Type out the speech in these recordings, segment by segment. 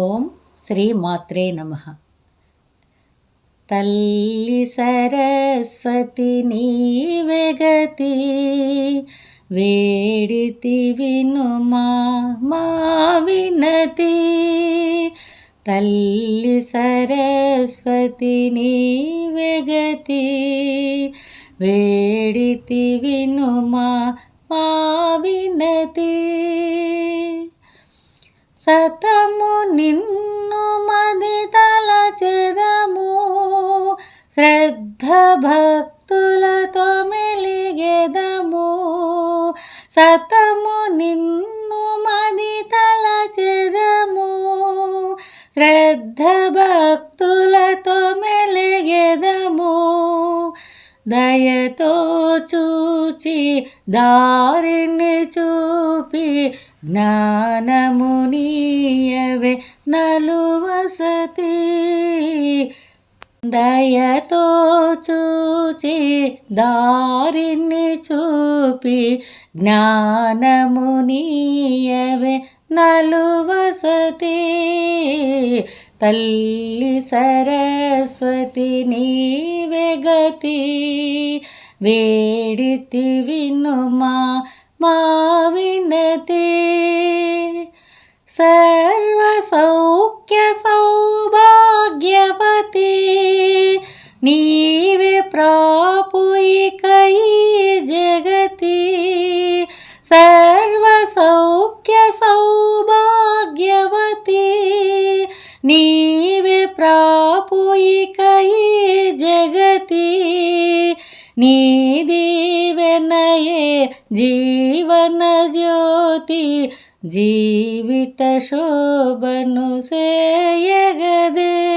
ఓం శ్రీ మాత్రే నమ. తల్లి సరస్వతి నీవెగతి వేడితి వినుమా మా వినతి. తల్లి సరస్వతి నీవెగతి వేడితి వినుమా మా వినతి. సతం నిన్ను మది తలచెదము. శ్రద్ధ భక్తి దయతో చూచి దారిని చూపి జ్ఞానమునీయవే నలువసతి దయతో చూచి దారిని చూపి జ్ఞానమునీయవే నలువసతి తల్లి సరస్వతి నీవెగతి వేడితి వినుమా మా వినతి. సర్వ నీవే ప్రాపుయిక ఈ జగతి. నీ దీవెనయే జీవన జ్యోతి. జీవిత శోభను సేయగదే.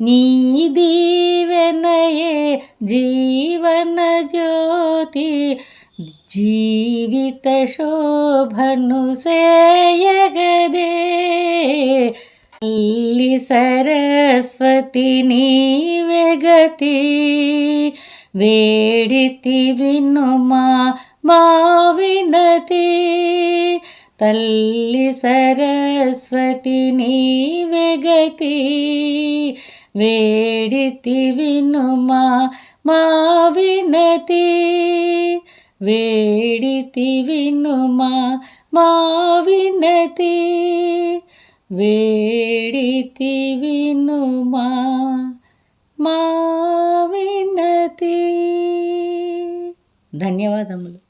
నీ దీవెనయే జీవన జ్యోతి. జీవిత శోభను సేయగదే. తల్లి సరస్వతి నీవెగతి వేడితి వినుమా మా వినతి. తల్లి సరస్వతి నీవెగతి వేడితి వినుమా మా వినతి. వేడితి స్థితి మా వినుమా మా వినతి. ధన్యవాదములు.